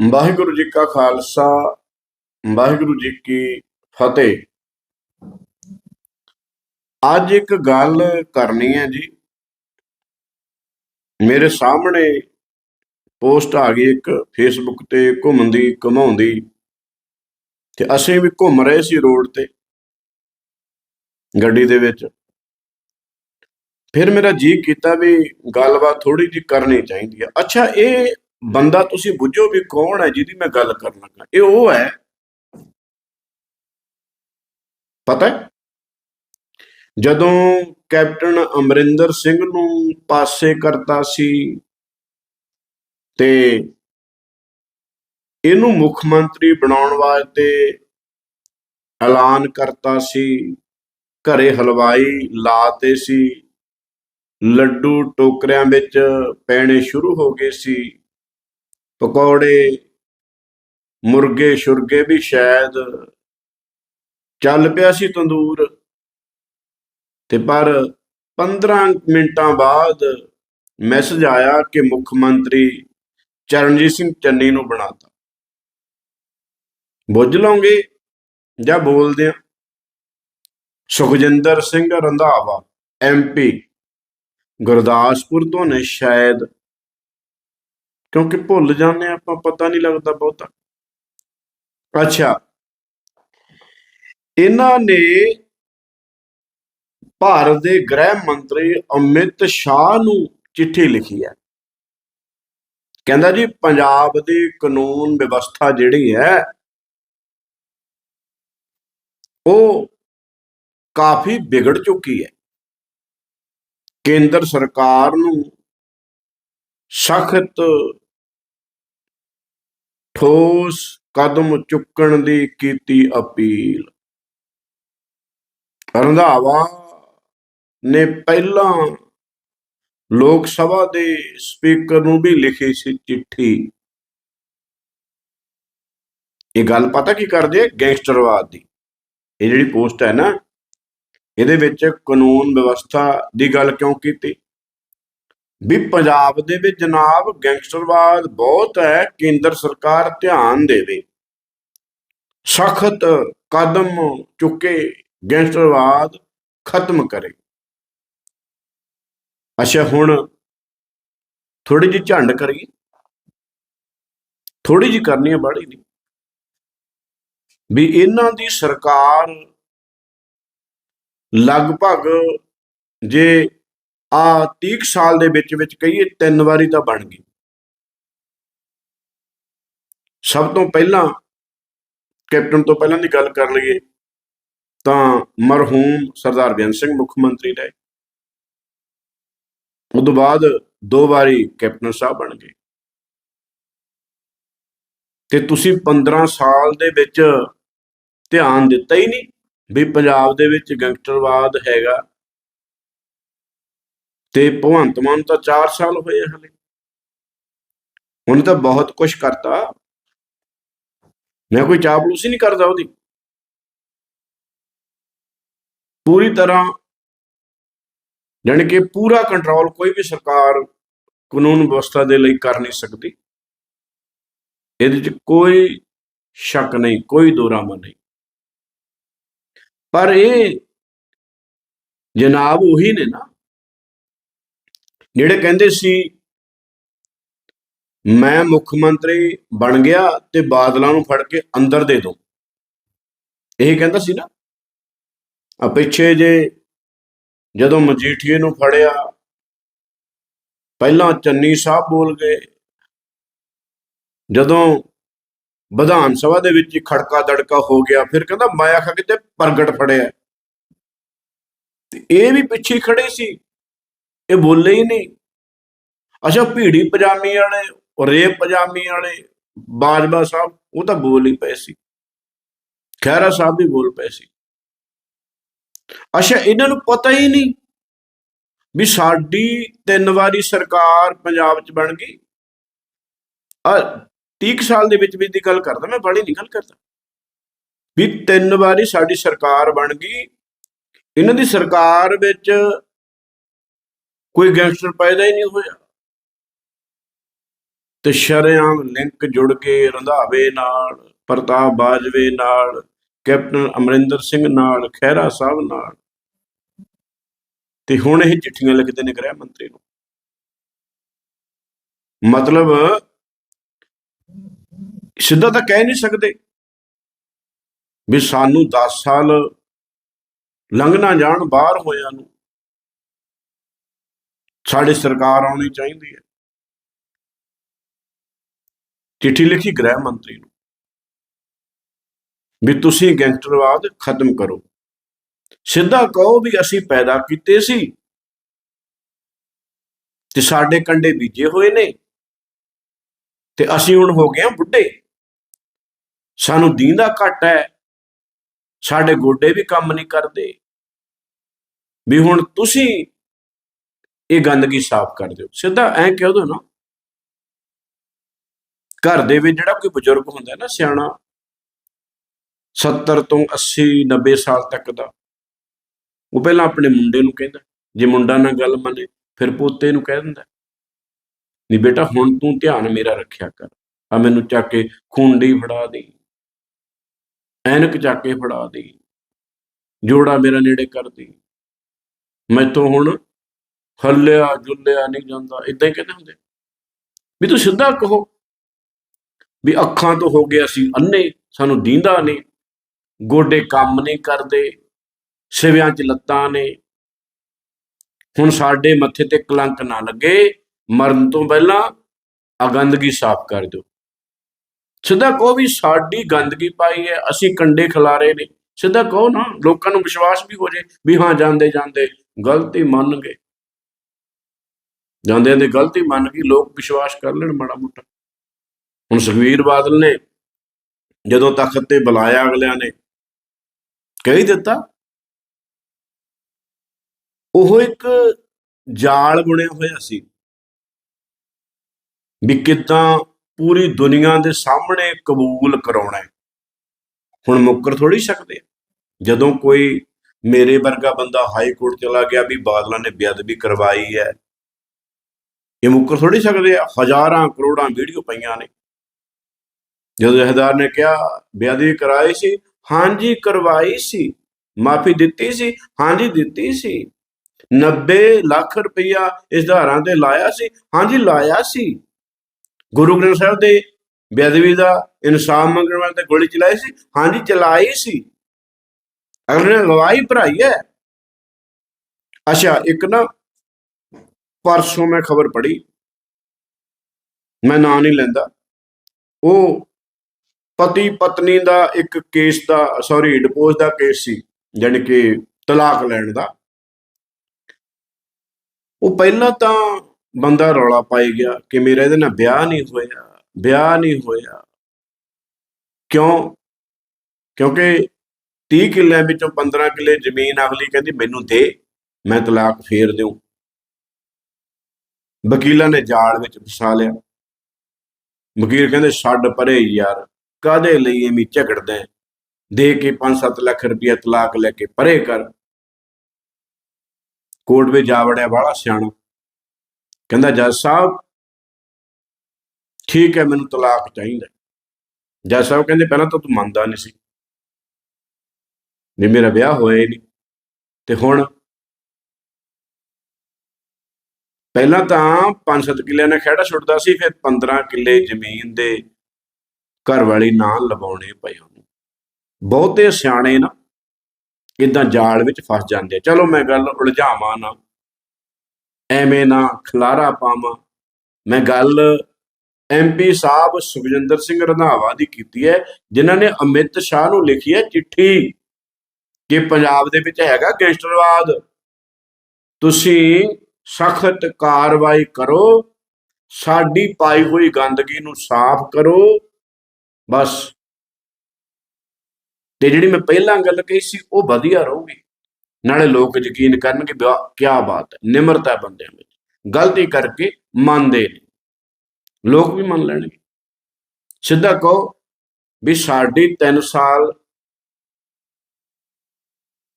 ਵਾਹਿਗੁਰੂ ਜੀ ਕਾ ਖਾਲਸਾ, ਵਾਹਿਗੁਰੂ ਜੀ ਕੀ ਫਤਿਹ। ਅੱਜ ਇੱਕ ਗੱਲ ਕਰਨੀ ਹੈ ਜੀ। ਮੇਰੇ ਸਾਹਮਣੇ ਪੋਸਟ ਆ ਗਈ ਇੱਕ ਫੇਸਬੁੱਕ ਤੇ ਘੁੰਮਦੀ, ਘਮਾਉਂਦੀ। ਤੇ ਅਸੀਂ ਵੀ ਘੁੰਮ ਰਹੇ ਸੀ ਰੋਡ ਤੇ, ਗੱਡੀ ਦੇ ਵਿੱਚ। ਫਿਰ ਮੇਰਾ ਜੀ ਕੀਤਾ ਵੀ ਗੱਲਬਾਤ ਥੋੜੀ ਜਿਹੀ ਕਰਨੀ ਚਾਹੀਦੀ ਹੈ ਅੱਛਾ, ਇਹ ਬੰਦਾ ਤੁਸੀਂ ਬੁੱਝੋ ਵੀ ਕੌਣ ਹੈ ਜਿਹਦੀ ਮੈਂ ਗੱਲ ਕਰਨ ਲੱਗਾ। ਇਹ ਉਹ ਹੈ। ਪਤਾ ਹੈ? ਜਦੋਂ ਕੈਪਟਨ ਅਮਰਿੰਦਰ ਸਿੰਘ ਨੂੰ ਪਾਸੇ ਕਰਤਾ ਸੀ ਤੇ ਇਹਨੂੰ ਮੁੱਖ ਮੰਤਰੀ ਬਣਾਉਣ ਵਾਸਤੇ ਐਲਾਨ ਕਰਤਾ ਸੀ, ਘਰੇ ਹਲਵਾਈ ਲਾਤੇ ਸੀ, ਲੱਡੂ ਟੋਕਰਿਆਂ ਵਿੱਚ ਪੈਣੇ ਸ਼ੁਰੂ ਹੋ ਗਏ ਸੀ। ਪਕੌੜੇ, ਮੁਰਗੇ ਸ਼ੁਰਗੇ ਵੀ ਸ਼ਾਇਦ ਚੱਲ ਪਿਆ ਸੀ ਤੰਦੂਰ। ਤੇ ਪਰ 15 ਮਿੰਟਾਂ ਬਾਅਦ ਮੈਸੇਜ ਆਇਆ ਕਿ ਮੁੱਖ ਮੰਤਰੀ ਚਰਨਜੀਤ ਸਿੰਘ ਚੰਨੀ ਨੂੰ ਬਣਾਤਾ। ਬੁੱਝ ਲਓਗੇ ਜਾਂ ਬੋਲਦੇ ਆ? ਸੁਖਜਿੰਦਰ ਸਿੰਘ ਰੰਧਾਵਾ ਐਮਪੀ ਗੁਰਦਾਸਪੁਰ ਤੋਂ ਨੇ ਸ਼ਾਇਦ ਕਿਉਂਕਿ ਭੁੱਲ ਜਾਂਦੇ ਹਾਂ, ਆਪਾਂ ਪਤਾ ਨਹੀਂ ਲੱਗਦਾ ਬਹੁਤਾ। ਅੱਛਾ। ਇਹਨਾਂ ਨੇ ਭਾਰਤ ਦੇ ਗ੍ਰਹਿ ਮੰਤਰੀ ਅਮਿਤ ਸ਼ਾਹ ਨੂੰ ਚਿੱਠੀ ਲਿਖੀ ਹੈ। ਕਹਿੰਦਾ ਜੀ, ਪੰਜਾਬ ਦੀ ਕਾਨੂੰਨ ਵਿਵਸਥਾ ਜਿਹੜੀ ਹੈ, ਉਹ ਕਾਫੀ ਵਿਗੜ ਚੁੱਕੀ ਹੈ। ਕੇਂਦਰ ਸਰਕਾਰ ਨੂੰ ਸਖਤ ਠੋਸ ਕਦਮ ਚੁੱਕਣ ਦੀ ਕੀਤੀ ਅਪੀਲ। ਰੰਧਾਵਾ ਨੇ ਪਹਿਲਾਂ ਲੋਕ ਸਭਾ ਦੇ ਸਪੀਕਰ ਨੂੰ ਵੀ ਲਿਖੀ ਸੀ ਚਿੱਠੀ। ਇਹ ਗੱਲ ਪਤਾ ਕੀ ਕਰਦੇ ਗੈਂਗਸਟਰਵਾਦ ਦੀ। ਇਹ ਜਿਹੜੀ ਪੋਸਟ ਹੈ ਨਾ, ਇਹਦੇ ਵਿੱਚ ਕਾਨੂੰਨ ਵਿਵਸਥਾ ਦੀ ਗੱਲ ਕਿਉਂ ਕੀਤੀ? ਵੀ ਪੰਜਾਬ ਦੇ ਵਿੱਚ ਜਨਾਬ ਗੈਂਗਸਟਰਵਾਦ ਬਹੁਤ ਹੈ, ਕੇਂਦਰ ਸਰਕਾਰ ਧਿਆਨ ਦੇਵੇ। ਸਖਤ ਕਦਮ ਚੁੱਕੇ ਗੈਂਗਸਟਰਵਾਦ ਖਤਮ ਕਰੇ। ਅੱਛਾ, ਹੁਣ ਥੋੜੀ ਜਿਹੀ ਝੰਡ ਕਰੀਏ। ਥੋੜੀ ਜਿਹੀ ਕਰਨੀ ਹੈ ਬਾੜੀ ਨਹੀਂ। ਵੀ ਇਹਨਾਂ ਦੀ ਸਰਕਾਰ ਲਗਭਗ ਜੇ ਆ 30 ਕੁ ਸਾਲ ਦੇ ਵਿੱਚ ਵਿੱਚ ਕਹੀਏ ਤਿੰਨ ਵਾਰੀ ਤਾਂ ਬਣ ਗਈ। ਸਭ ਤੋਂ ਪਹਿਲਾਂ ਕੈਪਟਨ ਤੋਂ ਪਹਿਲਾਂ ਦੀ ਗੱਲ ਕਰ ਲਈਏ ਤਾਂ ਮਰਹੂਮ ਸਰਦਾਰ ਬੇਅੰਤ ਸਿੰਘ ਮੁੱਖ ਮੰਤਰੀ ਰਹੇ। ਉਸ ਤੋਂ ਬਾਅਦ ਦੋ ਵਾਰੀ ਕੈਪਟਨ ਸਾਹਿਬ ਬਣ ਗਏ। ਤੇ ਤੁਸੀਂ 15 ਸਾਲ ਦੇ ਵਿੱਚ ਧਿਆਨ ਦਿੱਤਾ ਹੀ ਨਹੀਂ ਵੀ ਪੰਜਾਬ ਦੇ ਵਿੱਚ ਗੈਂਗਸਟਰਵਾਦ ਹੈਗਾ ਤੇ ਭਗਵੰਤ ਮਾਨ ਤਾਂ 4 ਸਾਲ ਹੋਏ ਆ ਹਲੇ। ਉਹਨੇ ਤਾਂ ਬਹੁਤ ਕੁਝ ਕਰਤਾ। ਮੈਂ ਕੋਈ ਚਾਪਲੂਸੀ ਨਹੀਂ ਕਰਦਾ ਉਹਦੀ। ਪੂਰੀ ਤਰ੍ਹਾਂ ਜਾਣੀ ਕਿ ਪੂਰਾ ਕੰਟਰੋਲ ਕੋਈ ਵੀ ਸਰਕਾਰ ਕਾਨੂੰਨ ਵਿਵਸਥਾ ਦੇ ਲਈ ਕਰ ਨਹੀਂ ਸਕਦੀ। ਇਹਦੇ 'ਚ ਕੋਈ ਸ਼ੱਕ ਨਹੀਂ, ਕੋਈ ਦੋਰਾਮਾ ਨਹੀਂ। ਪਰ ਇਹ ਜਨਾਬ ਉਹੀ ਨੇ ਨਾ ਜਿਹੜੇ ਕਹਿੰਦੇ ਸੀ, ਮੈਂ ਮੁੱਖ ਮੰਤਰੀ ਬਣ ਗਿਆ ਤੇ ਬਾਦਲਾਂ ਨੂੰ ਫੜ ਕੇ ਅੰਦਰ ਦੇ ਦੋ। ਇਹ ਕਹਿੰਦਾ ਸੀ ਨਾ। ਆ ਪਿੱਛੇ ਜੇ ਜਦੋਂ ਮਜੀਠੀਏ ਨੂੰ ਫੜਿਆ, ਪਹਿਲਾਂ ਚੰਨੀ ਸਾਹਿਬ ਬੋਲ ਗਏ। ਜਦੋਂ ਵਿਧਾਨ ਸਭਾ ਦੇ ਵਿੱਚ ਖੜਕਾ ਦੜਕਾ ਹੋ ਗਿਆ, ਫਿਰ ਕਹਿੰਦਾ, ਮੈਂ ਆਖਾ ਕਿਤੇ ਪ੍ਰਗਟ ਫੜਿਆ ਤੇ ਇਹ ਵੀ ਪਿੱਛੇ ਖੜੇ ਸੀ। ਇਹ ਬੋਲੇ ਹੀ ਨਹੀਂ। ਅੱਛਾ, ਭੀੜੀ ਪਜਾਮੀ ਵਾਲੇ ਰੇਪ ਪਜਾਮੀ ਵਾਲੇ, ਬਾਜਵਾ ਸਾਹਿਬ, ਉਹ ਤਾਂ ਬੋਲ ਹੀ ਪਏ ਸੀ। ਖਹਿਰਾ ਸਾਹਿਬ ਵੀ ਬੋਲ ਪਏ ਸੀ। ਅੱਛਾ, ਇਹਨਾਂ ਨੂੰ ਪਤਾ ਹੀ ਨਹੀਂ ਵੀ ਸਾਡੀ ਤਿੰਨ ਵਾਰੀ ਸਰਕਾਰ ਪੰਜਾਬ 'ਚ ਬਣ ਗਈ। ਆ 30 ਸਾਲ ਦੇ ਵਿੱਚ ਵਿੱਚ ਦੀ ਗੱਲ ਕਰਦਾ, ਮੈਂ ਬੜੀ ਨਹੀਂ ਗੱਲ ਕਰਦਾ। ਵੀ ਤਿੰਨ ਵਾਰੀ ਸਾਡੀ ਸਰਕਾਰ ਬਣ ਗਈ। ਇਹਨਾਂ ਦੀ ਸਰਕਾਰ ਵਿੱਚ ਕੋਈ ਗੈਂਗਸਟਰ ਪੈਦਾ ਹੀ ਨਹੀਂ ਹੋਇਆ। ਤੇ ਸ਼ਰੇਆਮ ਲਿੰਕ ਜੁੜ ਕੇ ਰੰਧਾਵੇ ਨਾਲ, ਪ੍ਰਤਾਪ ਬਾਜਵੇ ਨਾਲ, ਕੈਪਟਨ ਅਮਰਿੰਦਰ ਸਿੰਘ ਨਾਲ, ਖਹਿਰਾ ਸਾਹਿਬ ਨਾਲ। ਤੇ ਹੁਣ ਇਹ ਚਿੱਠੀਆਂ ਲਿਖਦੇ ਨੇ ਗ੍ਰਹਿ ਮੰਤਰੀ ਨੂੰ। ਮਤਲਬ ਸਿੱਧਾ ਤਾਂ ਕਹਿ ਨਹੀਂ ਸਕਦੇ ਵੀ ਸਾਨੂੰ 10 ਸਾਲ ਲੰਘ ਨਾ ਜਾਣ, ਬਾਹਰ ਹੋਇਆਂ ਨੂੰ ਸਾਡੀ ਸਰਕਾਰ ਆਉਣੀ ਚਾਹੀਦੀ ਹੈ। ਚਿੱਠੀ ਲਿਖੀ ਗ੍ਰਹਿ ਮੰਤਰੀ ਨੂੰ ਵੀ ਤੁਸੀਂ ਗੈਂਗਸਟਰਵਾਦ ਖਤਮ ਕਰੋ। ਸਿੱਧਾ ਕਹੋ ਵੀ ਅਸੀਂ ਪੈਦਾ ਕੀਤੇ ਸੀ ਤੇ ਸਾਡੇ ਕੰਡੇ ਬੀਜੇ ਹੋਏ ਨੇ ਤੇ ਅਸੀਂ ਹੁਣ ਹੋ ਗਏ ਹਾਂ ਬੁੱਢੇ। ਸਾਨੂੰ ਦੀਂਦਾ ਘੱਟ ਹੈ। ਸਾਡੇ ਗੋਡੇ ਵੀ ਕੰਮ ਨਹੀਂ ਕਰਦੇ। ਵੀ ਹੁਣ ਤੁਸੀਂ ਇਹ ਗੰਦਗੀ ਸਾਫ਼ ਕਰ ਦਿਓ। ਸਿੱਧਾ ਐਂ ਕਹਿ ਦੋ ਨਾ, ਘਰ ਦੇ ਵਿੱਚ ਜਿਹੜਾ ਕੋਈ ਬਜ਼ੁਰਗ ਹੁੰਦਾ ਨਾ ਸਿਆਣਾ 70 ਤੋਂ 80 90 ਸਾਲ ਤੱਕ ਦਾ, ਉਹ ਪਹਿਲਾਂ ਆਪਣੇ ਮੁੰਡੇ ਨੂੰ ਕਹਿੰਦਾ, ਜੇ ਮੁੰਡਾ ਨਾ ਗੱਲ ਮੰਨੇ, ਫਿਰ ਪੋਤੇ ਨੂੰ ਕਹਿ ਦਿੰਦਾ ਨਹੀਂ ਬੇਟਾ, ਹੁਣ ਤੂੰ ਧਿਆਨ ਮੇਰਾ ਰੱਖਿਆ ਕਰ, ਆ ਮੈਨੂੰ ਚੱਕ ਕੇ ਖੁੰਡੀ ਫੜਾ ਦੇ, ਐਨਕ ਚੱਕ ਕੇ ਫੜਾ ਦੇ, ਜੋੜਾ ਮੇਰਾ ਨੇੜੇ ਕਰ ਦੇ, ਮੈਥੋਂ ਹੁਣ ਹੱਲਿਆ, ਜੁੱਲਿਆ ਨਹੀਂ ਜਾਂਦਾ ਇਦਾਂ ਹੀ ਕਹਿੰਦੇ ਹੁੰਦੇ। ਵੀ ਤੂੰ ਸਿੱਧਾ ਕਹੋ ਵੀ ਅੱਖਾਂ ਤੋਂ ਹੋ ਗਏ ਅਸੀਂ ਅੰਨੇ ਸਾਨੂੰ ਦੀਂਦਾ ਨਹੀਂ। ਗੋਡੇ ਕੰਮ ਨਹੀਂ ਕਰਦੇ, ਸਿਵਿਆਂ 'ਚ ਲੱਤਾਂ ਨੇ। ਹੁਣ ਸਾਡੇ ਮੱਥੇ ਤੇ ਕਲੰਕ ਨਾ ਲੱਗੇ, ਮਰਨ ਤੋਂ ਪਹਿਲਾਂ ਆ ਗੰਦਗੀ ਸਾਫ਼ ਕਰ ਦਿਓ। ਸਿੱਧਾ ਕਹੋ ਵੀ ਸਾਡੀ ਗੰਦਗੀ ਪਾਈ ਹੈ, ਅਸੀਂ ਕੰਡੇ ਖਿਲਾਰੇ ਨੇ। ਸਿੱਧਾ ਕਹੋ ਨਾ, ਲੋਕਾਂ ਨੂੰ ਵਿਸ਼ਵਾਸ ਵੀ ਹੋ ਜੇ ਵੀ ਹਾਂ ਜਾਂਦੇ ਜਾਂਦੇ ਗਲਤੀ ਮੰਨ ਗਏ। ਜਾਂਦਿਆਂ ਦੀ ਗਲਤੀ ਮੰਨ ਕੇ ਲੋਕ ਵਿਸ਼ਵਾਸ ਕਰ ਲੈਣ ਮਾੜਾ ਮੋਟਾ। ਹੁਣ ਸੁਖਵੀਰ ਬਾਦਲ ਨੇ ਜਦੋਂ ਤਖਤ ਤੇ ਬੁਲਾਇਆ ਅਗਲਿਆਂ ਨੇ, ਕਹਿ ਦਿੱਤਾ। ਉਹ ਇੱਕ ਜਾਲ ਬੁਣਿਆ ਹੋਇਆ ਸੀ ਵੀ ਕਿਦਾਂ ਪੂਰੀ ਦੁਨੀਆ ਦੇ ਸਾਹਮਣੇ ਕਬੂਲ ਕਰਾਉਣਾ ਹੁਣ ਮੁੱਕਰ ਥੋੜੀ ਸਕਦੇ ਜਦੋਂ ਕੋਈ ਮੇਰੇ ਵਰਗਾ ਬੰਦਾ ਹਾਈ ਕੋਰਟ ਚਲਾ ਗਿਆ ਵੀ ਬਾਦਲਾਂ ਨੇ ਬੇਅਦਬੀ ਕਰਵਾਈ ਹੈ ਇਹ ਮੁੱਕਰ ਥੋੜੀ ਸਕਦੇ ਆ। ਹਜ਼ਾਰਾਂ ਕਰੋੜਾਂ ਵੀਡੀਓ ਪਈਆਂ ਨੇ। ਜਦੋਂ ਜਹਦਾਰ ਨੇ ਕਿਹਾ, ਬੇਅਦਬੀ ਕਰਾਈ ਸੀ, ਹਾਂਜੀ ਕਰਵਾਈ ਸੀ, ਮਾਫੀ ਦਿੱਤੀ ਸੀ, ਹਾਂਜੀ ਦਿੱਤੀ ਸੀ। 90 ਲੱਖ ਰੁਪਈਆ ਇਸ ਧਾਰਾਂ ਤੇ ਲਾਇਆ ਸੀ, ਹਾਂਜੀ ਲਾਇਆ ਸੀ। ਗੁਰੂ ਗ੍ਰੰਥ ਸਾਹਿਬ ਦੇ ਬੇਅਦਬੀ ਦਾ ਇਨਸਾਫ ਮੰਗਣ ਵਾਲੇ ਤੇ ਗੋਲੀ ਚਲਾਈ ਸੀ, ਹਾਂਜੀ ਚਲਾਈ ਸੀ। ਅਗਲੇ ਨੇ ਗਵਾਹੀ ਭਰਾਈ ਹੈ। ਅੱਛਾ, ਇੱਕ ਨਾ ਪਰਸੋਂ ਮੈਂ ਖਬਰ ਪੜ੍ਹੀ। ਮੈਂ ਨਾਂ ਨਹੀਂ ਲੈਂਦਾ। ਉਹ ਪਤੀ ਪਤਨੀ ਦਾ ਇੱਕ ਕੇਸ ਦਾ ਸੌਰੀ ਡਿਪੋਜ਼ ਦਾ ਕੇਸ ਸੀ, ਜਾਣੀ ਕਿ ਤਲਾਕ ਲੈਣ ਦਾ। ਉਹ ਪਹਿਲਾਂ ਤਾਂ ਬੰਦਾ ਰੌਲਾ ਪਾਈ ਗਿਆ ਕਿ ਮੇਰਾ ਇਹਦੇ ਨਾਲ ਵਿਆਹ ਨਹੀਂ ਹੋਇਆ, ਵਿਆਹ ਨਹੀਂ ਹੋਇਆ। ਕਿਉਂ? ਕਿਉਂਕਿ 30 ਕਿੱਲਿਆਂ ਵਿੱਚੋਂ 15 ਕਿੱਲੇ ਜ਼ਮੀਨ ਅਗਲੀ ਕਹਿੰਦੀ, ਮੈਨੂੰ ਦੇ, ਮੈਂ ਤਲਾਕ ਫੇਰ ਦਿਉ ਵਕੀਲਾਂ ਨੇ ਜਾਲ ਵਿੱਚ ਫਸਾ ਲਿਆ। ਵਕੀਲ ਕਹਿੰਦੇ, ਛੱਡ ਪਰੇ ਯਾਰ ਕਾਦੇ ਲਈ ਐਵੇਂ ਝਗੜਦਾ ਦੇ ਕੇ 5-7 ਲੱਖ ਰੁਪਇਆ ਤਲਾਕ ਲੈ ਕੇ ਪਰੇ ਕਰ। ਕੋਰਟ ਵਿੱਚ ਜਾ ਵੜਿਆ ਬਾਹਲਾ ਸਿਆਣਾ। ਕਹਿੰਦਾ, ਜੱਜ ਸਾਹਿਬ, ਠੀਕ ਹੈ, ਮੈਨੂੰ ਤਲਾਕ ਚਾਹੀਦਾ ਜੱਜ ਸਾਹਿਬ ਕਹਿੰਦੇ, ਪਹਿਲਾਂ ਤਾਂ ਤੂੰ ਮੰਨਦਾ ਨਹੀਂ ਸੀ ਵੀ ਮੇਰਾ ਵਿਆਹ ਹੋਇਆ ਹੀ ਨਹੀਂ ਤੇ ਹੁਣ ਪਹਿਲਾਂ ਤਾਂ 5-7 ਕਿੱਲਿਆਂ ਨਾਲ ਖੇੜਾ ਛੁੱਟਦਾ ਸੀ, ਫਿਰ 15 ਕਿੱਲੇ ਜ਼ਮੀਨ ਦੇ ਘਰ ਵਾਲੀ ਨਾਂ ਲਵਾਉਣੇ ਪਏ ਉਹਨੂੰ। ਬਹੁਤੇ ਸਿਆਣੇ ਨਾ ਇਦਾਂ ਜਾਲ ਵਿੱਚ ਫਸ ਜਾਂਦੇ ਚਲੋ ਮੈਂ ਗੱਲ ਉਲਝਾਵਾਂ ਨਾ, ਐਵੇਂ ਨਾ ਖਲਾਰਾ ਪਾਵਾਂ। ਮੈਂ ਗੱਲ ਐਮਪੀ ਸਾਹਿਬ ਸੁਖਜਿੰਦਰ ਸਿੰਘ ਰੰਧਾਵਾ ਦੀ ਕੀਤੀ ਹੈ, ਜਿਨ੍ਹਾਂ ਨੇ ਅਮਿਤ ਸ਼ਾਹ ਨੂੰ ਲਿਖੀ ਹੈ ਚਿੱਠੀ ਕਿ ਪੰਜਾਬ ਦੇ ਵਿੱਚ ਹੈਗਾ ਗੈਂਗਸਟਰਵਾਦ। ਤੁਸੀਂ ਸਖਤ ਕਾਰਵਾਈ ਕਰੋ, ਸਾਡੀ ਪਾਈ ਹੋਈ ਗੰਦਗੀ ਨੂੰ ਸਾਫ਼ ਕਰੋ, ਬਸ। ਤੇ ਜਿਹੜੀ ਮੈਂ ਪਹਿਲਾਂ ਗੱਲ ਕਹੀ ਸੀ, ਉਹ ਵਧੀਆ ਰਹੂਗੀ। ਨਾਲੇ ਲੋਕ ਯਕੀਨ ਕਰਨਗੇ ਕੀ ਬਾਤ ਹੈ, ਨਿਮਰਤਾ ਬੰਦਿਆਂ ਵਿੱਚ। ਗਲਤੀ ਕਰਕੇ ਮੰਨਦੇ ਨੇ। ਲੋਕ ਵੀ ਮੰਨ ਲੈਣਗੇ। ਸਿੱਧਾ ਕਹੋ ਵੀ ਸਾਡੀ 3 ਸਾਲ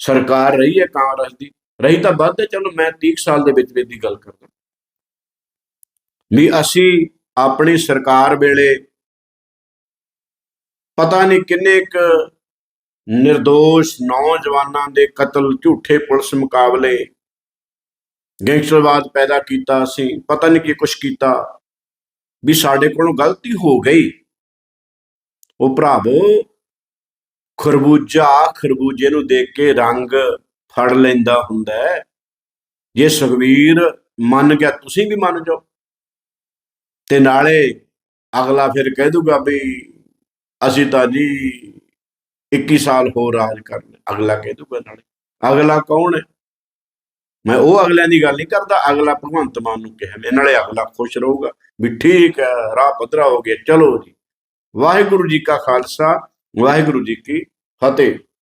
ਸਰਕਾਰ ਰਹੀ ਹੈ ਕਾਂਗਰਸ ਦੀ ਰਹੀ ਤਾਂ ਵੱਧ ਹੈ, ਚਲੋ ਮੈਂ 30 ਸਾਲ ਦੇ ਵਿੱਚ ਵਿੱਚ ਦੀ ਗੱਲ ਕਰਦਾ। ਵੀ ਅਸੀਂ ਆਪਣੀ ਸਰਕਾਰ ਵੇਲੇ ਪਤਾ ਨਹੀਂ ਕਿੰਨੇ ਕ ਨਿਰਦੋਸ਼ ਨੌਜਵਾਨਾਂ ਦੇ ਕਤਲ, ਝੂਠੇ ਪੁਲਿਸ ਮੁਕਾਬਲੇ ਗੈਂਗਸਟਰਵਾਦ ਪੈਦਾ ਕੀਤਾ ਸੀ ਪਤਾ ਨਹੀਂ ਕੀ ਕੁਛ ਕੀਤਾ, ਵੀ ਸਾਡੇ ਕੋਲੋਂ ਗਲਤੀ ਹੋ ਗਈ। ਉਹ ਭਰਾਵੋ ਖਰਬੂਜਾ, ਖਰਬੂਜੇ ਨੂੰ ਦੇਖ ਕੇ ਰੰਗ ਫੜ ਲੈਂਦਾ ਹੁੰਦਾ ਹੈ। ਜੇ ਸੁਖਵੀਰ ਮੰਨ ਗਿਆ, ਤੁਸੀਂ ਵੀ ਮੰਨ ਜਾਓ। ਤੇ ਨਾਲੇ ਅਗਲਾ ਫਿਰ ਕਹਿ ਦੂਗਾ ਵੀ ਅਸੀਂ ਤਾਂ ਜੀ 21 ਸਾਲ ਹੋਰ ਰਾਜ ਕਰਨਾ। ਅਗਲਾ ਕਹਿ ਦੂਗਾ ਨਾਲੇ। ਅਗਲਾ ਕੌਣ ਹੈ? ਮੈਂ ਉਹ ਅਗਲਿਆਂ ਦੀ ਗੱਲ ਨਹੀਂ ਕਰਦਾ, ਅਗਲਾ ਭਗਵੰਤ ਮਾਨ ਨੂੰ ਕਿਹਾ ਮੈਂ, ਨਾਲੇ ਅਗਲਾ ਖੁਸ਼ ਰਹੂਗਾ ਵੀ ਠੀਕ ਹੈ, ਰਾਹ ਪੱਧਰਾ ਹੋ ਗਿਆ। ਚਲੋ ਜੀ, ਵਾਹਿਗੁਰੂ ਜੀ ਕਾ ਖਾਲਸਾ, ਵਾਹਿਗੁਰੂ ਜੀ ਕੀ ਫਤਿਹ।